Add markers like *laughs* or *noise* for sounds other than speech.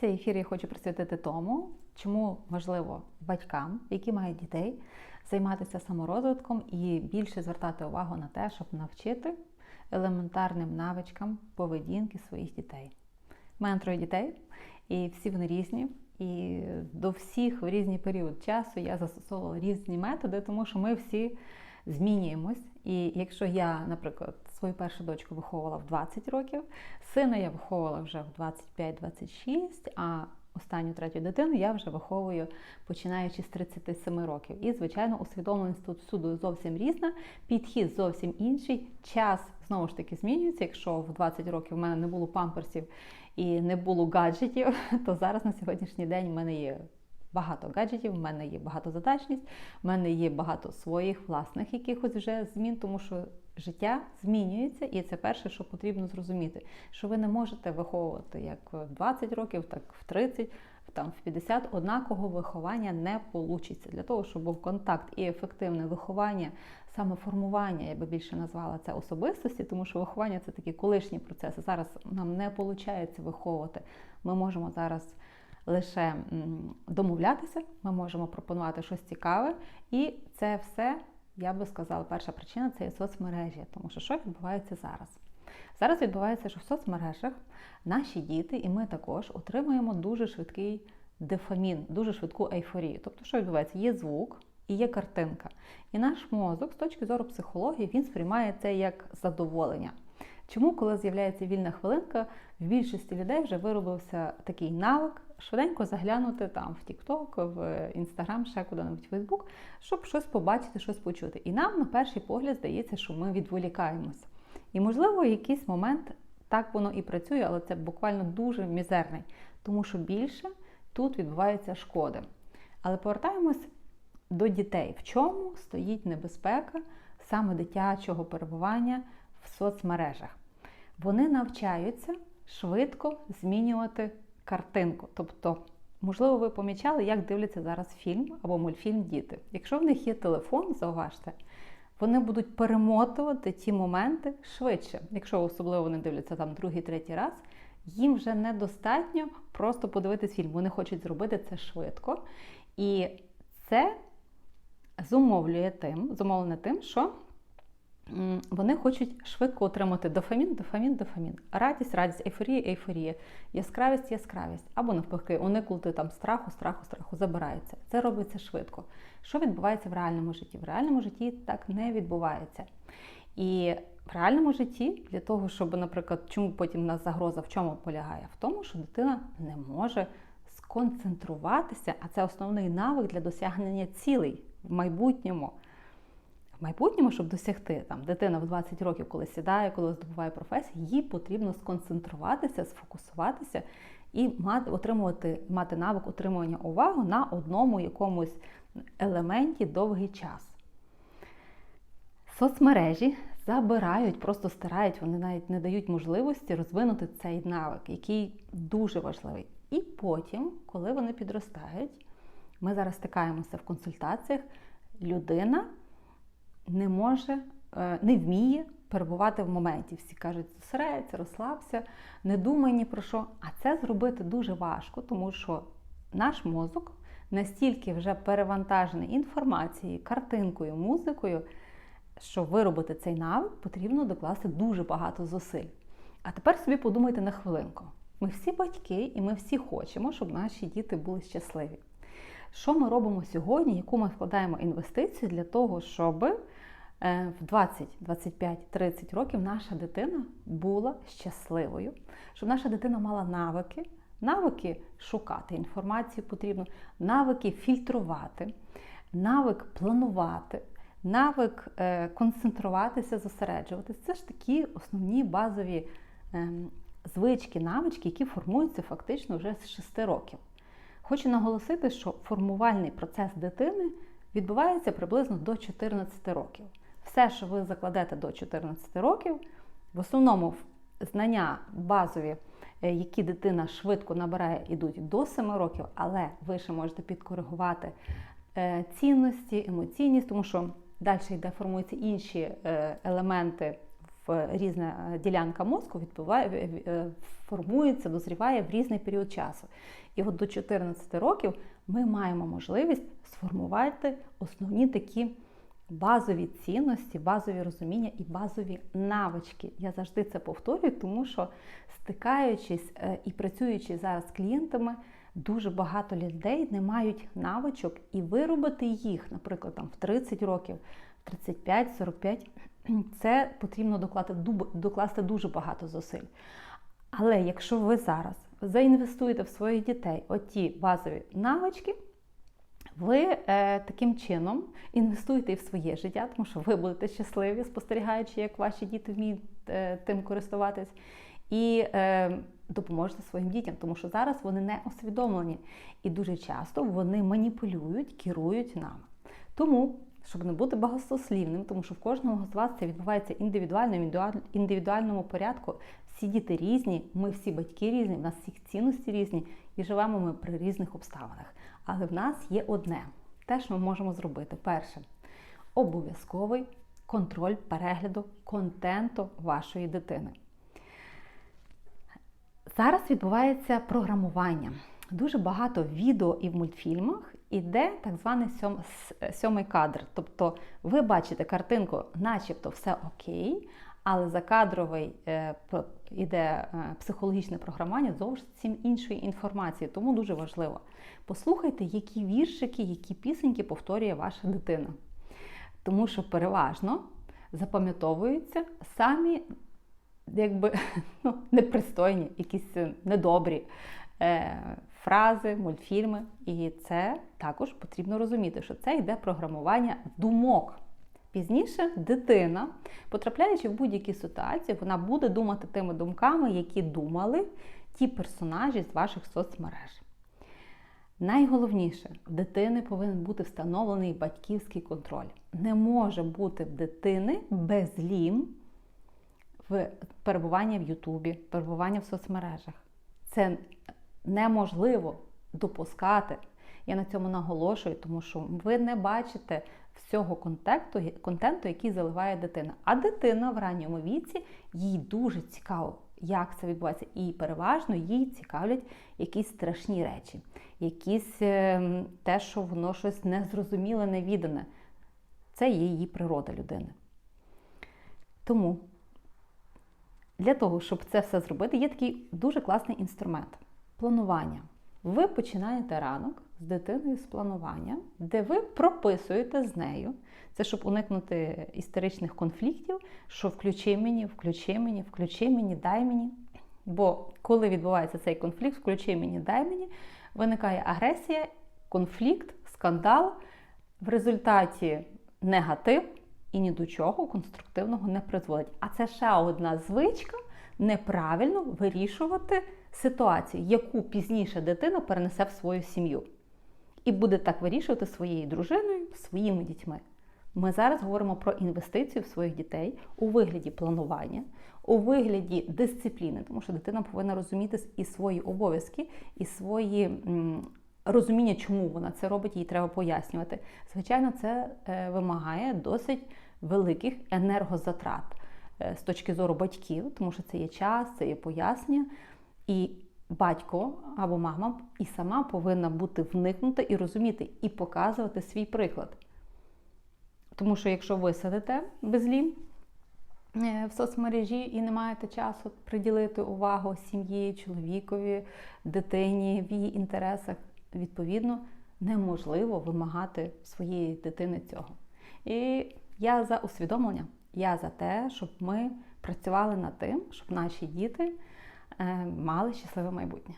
Цей ефір я хочу присвятити тому, чому важливо батькам, які мають дітей, займатися саморозвитком і більше звертати увагу на те, щоб навчити елементарним навичкам поведінки своїх дітей. У дітей, і всі вони різні. І до всіх в різний період часу я застосовувала різні методи, тому що ми всі змінюємось. І якщо я, наприклад, свою першу дочку виховувала в 20 років, сина я виховувала вже в 25-26, а останню третю дитину я вже виховую починаючи з 37 років. І, звичайно, усвідомленість тут суду зовсім різна, підхід зовсім інший. Час знову ж таки змінюється. Якщо в 20 років в мене не було памперсів і не було гаджетів, *laughs* то зараз на сьогоднішній день в мене є багато гаджетів, в мене є багатозадачність, в мене є багато своїх власних якихось вже змін, тому що життя змінюється, і це перше, що потрібно зрозуміти, що ви не можете виховувати як в 20 років, так в 30, там в 50 однакового виховання не вийде. Для того, щоб був контакт і ефективне виховання, саме формування, я би більше назвала це особистості, тому що виховання це такі колишні процеси. Зараз нам не виходить виховувати. Ми можемо зараз лише домовлятися, ми можемо пропонувати щось цікаве, і це все, я би сказала, перша причина це є соцмережі, тому що що відбувається зараз? Зараз відбувається, що в соцмережах наші діти, і ми також отримуємо дуже швидкий дефамін, дуже швидку ейфорію. Тобто, що відбувається? Є звук і є картинка. І наш мозок, з точки зору психології, він сприймає це як задоволення. Чому, коли з'являється вільна хвилинка, в більшості людей вже виробився такий навик швиденько заглянути там в TikTok, в Instagram, ще куди-небудь в Facebook, щоб щось побачити, щось почути. І нам на перший погляд здається, що ми відволікаємося. І, можливо, в якийсь момент так воно і працює, але це буквально дуже мізерний, тому що більше тут відбувається шкоди. Але повертаємось до дітей. В чому стоїть небезпека саме дитячого перебування в соцмережах? Вони навчаються швидко змінювати картинку. Тобто, можливо, ви помічали, як дивляться зараз фільм або мультфільм діти. Якщо в них є телефон, зауважте, вони будуть перемотувати ті моменти швидше. Якщо особливо вони дивляться там другий, третій раз, їм вже недостатньо просто подивитись фільм. Вони хочуть зробити це швидко. І це зумовлює тим, зумовлене тим, що вони хочуть швидко отримати дофамін, дофамін, дофамін. Радість, радість, ейфорія, ейфорія, яскравість, яскравість. Або навпаки, уникнути там страху, страху, страху забирається. Це робиться швидко. Що відбувається в реальному житті? В реальному житті так не відбувається. І в реальному житті для того, щоб, наприклад, чому потім у нас загроза в чому полягає? В тому, що дитина не може сконцентруватися, а це основний навик для досягнення цілей в майбутньому. В майбутньому, щоб досягти там дитина в 20 років, коли сідає, коли здобуває професію, їй потрібно сконцентруватися, сфокусуватися і мати, отримувати, мати навик отримування уваги на одному якомусь елементі довгий час. Соцмережі забирають, просто стирають, вони навіть не дають можливості розвинути цей навик, який дуже важливий. І потім, коли вони підростають, ми зараз стикаємося в консультаціях, людина не може, е, не вміє перебувати в моменті. Всі кажуть, зосередься, розслабся, не думай ні про що. А це зробити дуже важко, тому що наш мозок настільки вже перевантажений інформацією, картинкою, музикою, що виробити цей навик потрібно докласти дуже багато зусиль. А тепер собі подумайте на хвилинку. Ми всі батьки і ми всі хочемо, щоб наші діти були щасливі. Що ми робимо сьогодні, яку ми вкладаємо інвестицію для того, щоб е, в 20, 25, 30 років наша дитина була щасливою, щоб наша дитина мала навики, навики шукати інформацію потрібно, навики фільтрувати, навик планувати, навик е, концентруватися, зосереджуватися. Це ж такі основні базові ем, звички, навички, які формуються фактично вже з 6 років. Хочу наголосити, що формувальний процес дитини відбувається приблизно до 14 років. Все, що ви закладете до 14 років, в основному знання базові, е, які дитина швидко набирає, йдуть до 7 років, але ви ще можете підкоригувати е, цінності, емоційність, тому що далі йде формуються інші е, елементи різна е, ділянка мозку відбуває, е, формується, дозріває в різний період часу. І от до 14 років ми маємо можливість сформувати основні такі базові цінності, базові розуміння і базові навички. Я завжди це повторюю, тому що стикаючись е, і працюючи зараз з клієнтами, дуже багато людей не мають навичок і виробити їх, наприклад, там в 30 років, 35-45, *clears throat* це потрібно докласти, дуже багато зусиль. Але якщо ви зараз заінвестуєте в своїх дітей оті базові навички, ви е, таким чином інвестуєте і в своє життя, тому що ви будете щасливі, спостерігаючи, як ваші діти вміють е, тим користуватись, і е, допоможете своїм дітям, тому що зараз вони не усвідомлені і дуже часто вони маніпулюють, керують нами. Тому, щоб не бути багатослівним, тому що в кожного з вас це відбувається індивідуально, індивідуальному порядку. Всі діти різні, ми всі батьки різні, в нас всіх цінності різні і живемо ми при різних обставинах. Але в нас є одне те, що ми можемо зробити. Перше обов'язковий контроль перегляду контенту вашої дитини. Зараз відбувається програмування. Дуже багато відео і в мультфільмах іде так званий сьом, сьомий кадр. Тобто ви бачите картинку, начебто все окей, але закадровий е, іде е, психологічне програмування зовсім іншої інформації, тому дуже важливо. Послухайте, які віршики, які пісеньки повторює ваша дитина. Тому що переважно запам'ятовуються самі якби, *laughs* ну, непристойні, якісь недобрі е, фрази, мультфільми. І це також потрібно розуміти, що це йде програмування думок. Пізніше дитина, потрапляючи в будь-які ситуації, вона буде думати тими думками, які думали ті персонажі з ваших соцмереж. Найголовніше, в дитини повинен бути встановлений батьківський контроль. Не може бути в дитини безлім в перебування в Ютубі, перебування в соцмережах. Це неможливо допускати. Я на цьому наголошую, тому що ви не бачите всього контенту, контенту, який заливає дитина. А дитина в ранньому віці їй дуже цікаво, як це відбувається. І переважно їй цікавлять якісь страшні речі, якісь е, те, що воно щось незрозуміле, невідане. Це є її природа людини. Тому для того, щоб це все зробити, є такий дуже класний інструмент планування. Ви починаєте ранок з дитиною з планування, де ви прописуєте з нею. Це щоб уникнути історичних конфліктів, що включи мені, включи мені, включи мені, дай мені. Бо коли відбувається цей конфлікт, включи мені, дай мені, виникає агресія, конфлікт, скандал, в результаті негатив і ні до чого конструктивного не призводить. А це ще одна звичка неправильно вирішувати ситуацію, яку пізніше дитина перенесе в свою сім'ю. І буде так вирішувати своєю дружиною, своїми дітьми. Ми зараз говоримо про інвестицію в своїх дітей у вигляді планування, у вигляді дисципліни, тому що дитина повинна розуміти і свої обов'язки, і свої розуміння, чому вона це робить, їй треба пояснювати. Звичайно, це е, вимагає досить великих енергозатрат е, з точки зору батьків, тому що це є час, це є пояснення. І батько або мама і сама повинна бути вникнута і розуміти, і показувати свій приклад. Тому що якщо ви сидите безлім е, в соцмережі і не маєте часу приділити увагу сім'ї, чоловікові, дитині в її інтересах, відповідно, неможливо вимагати своєї дитини цього. І я за усвідомлення, я за те, щоб ми працювали над тим, щоб наші діти. Е, мали щасливе майбутнє.